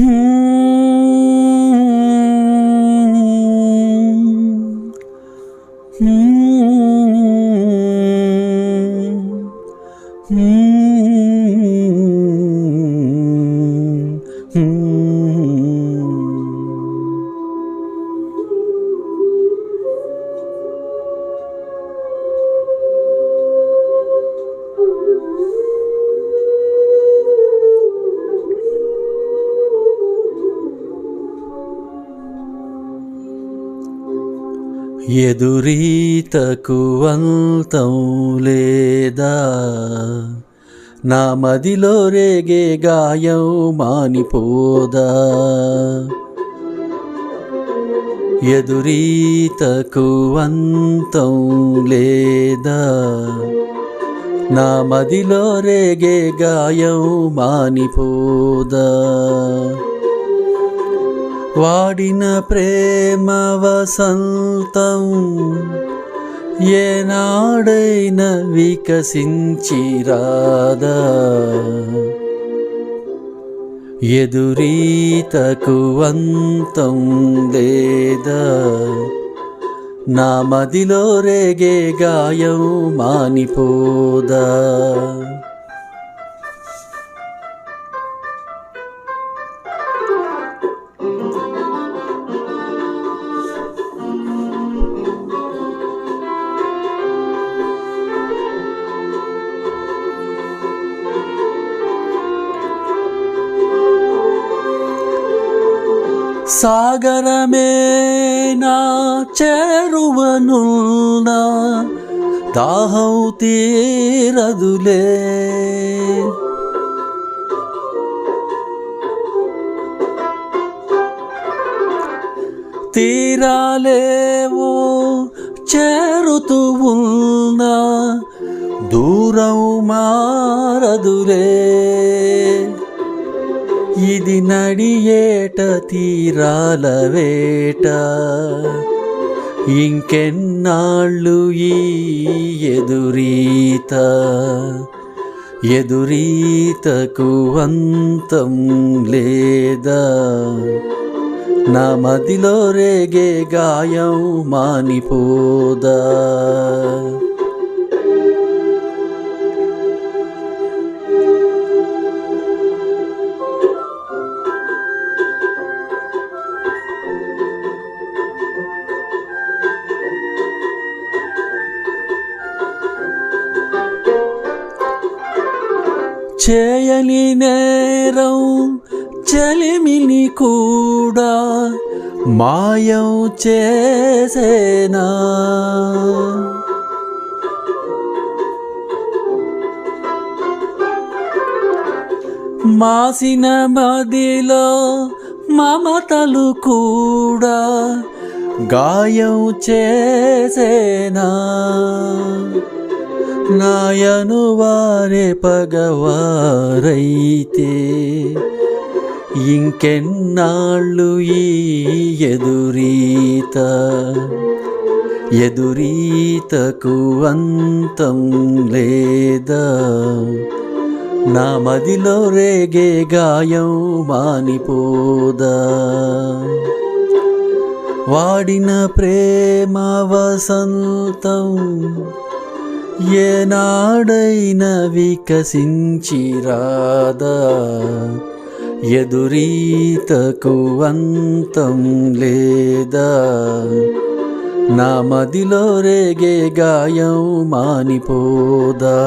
Hmm. ఎదురీతకు అంతం లేదా? నా మదిలో రేగే గాయం మానిపోదా? ఎదురీతకు అంతం లేదా? నా మదిలో రేగే గాయం మానిపోదా? వాడిన ప్రేమ వసంతం ఏనాడైన వికసించిరాదా? ఎదురీతకు అంతం లేదా? నా మదిలో రేగే గాయం మానిపోదా? సాగరమే నా చేరువనున్నా దాహం తీరదులే. తీరాలేవో చేరుతూ ఉన్నా దూరం మారదులే. ఇది నడియేట తీరాల వేట ఇంకెన్నాళ్ళు ఈ ఎదురీత ఎదురీతకు అంతం లేదా నా మదిలో రేగే గాయం మానిపోదా చేయని నేరం చలిమిని కూడా మాయం చేసేనా? మాసిన మదిలో మమతలు కూడా గాయం చేసేనా? నాయను వారే పగవారైతే. ఇంకెన్నాళ్ళు ఈ ఎదురీత ఎదురీతకు అంతం లేదా? నా మదిలో రేగే గాయం మానిపోదా? వాడిన ప్రేమ వసంతం ఏనాడైన వికసించిరాదా? ఎదురీతకు అంతం లేదా? నా మదిలో రేగే గాయం మానిపోదా?